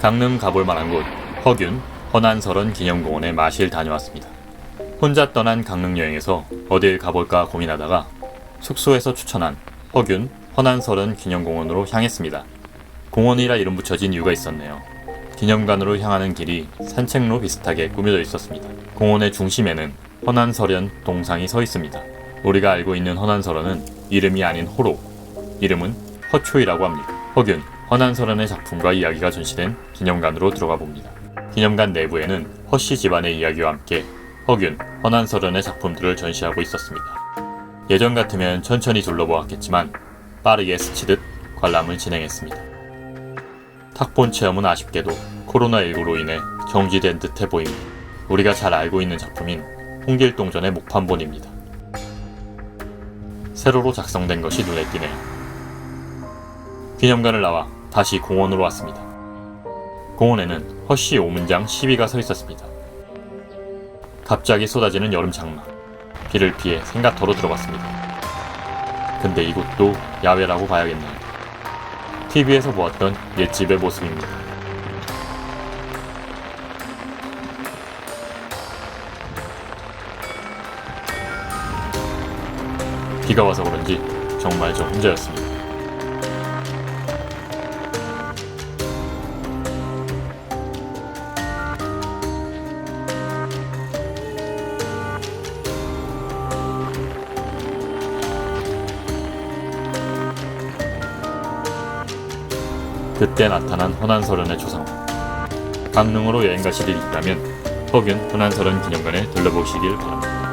강릉 가볼 만한 곳 허균 허난설원 기념공원에 마실 다녀왔습니다. 혼자 떠난 강릉 여행에서 어딜 가볼까 고민하다가 숙소에서 추천한 허균 허난설원 기념공원으로 향했습니다. 공원이라 이름 붙여진 이유가 있었네요. 기념관으로 향하는 길이 산책로 비슷하게 꾸며져 있었습니다. 공원의 중심에는 허난설원 동상이 서 있습니다. 우리가 알고 있는 허난설원은 이름이 아닌 호로, 이름은 허초이라고 합니다. 허균, 허난설원의 작품과 이야기가 전시된 기념관으로 들어가 봅니다. 기념관 내부에는 허씨 집안의 이야기와 함께 허균, 허난설원의 작품들을 전시하고 있었습니다. 예전 같으면 천천히 둘러보았겠지만 빠르게 스치듯 관람을 진행했습니다. 탁본 체험은 아쉽게도 코로나19로 인해 정지된 듯해 보입니다. 우리가 잘 알고 있는 작품인 홍길동전의 목판본입니다. 세로로 작성된 것이 눈에 띄네요. 기념관을 나와 다시 공원으로 왔습니다. 공원에는 허씨 오문장 시비가 서 있었습니다. 갑자기 쏟아지는 여름 장마. 비를 피해 생각터로 들어갔습니다. 근데 이곳도 야외라고 봐야겠네요. TV에서 보았던 옛집의 모습입니다. 비가 와서 그런지 정말 저 혼자였습니다. 그때 나타난 허난설원의 조상. 강릉으로 여행 가실 일이 있다면 허균 허난설원 기념관에 들러보시길 바랍니다.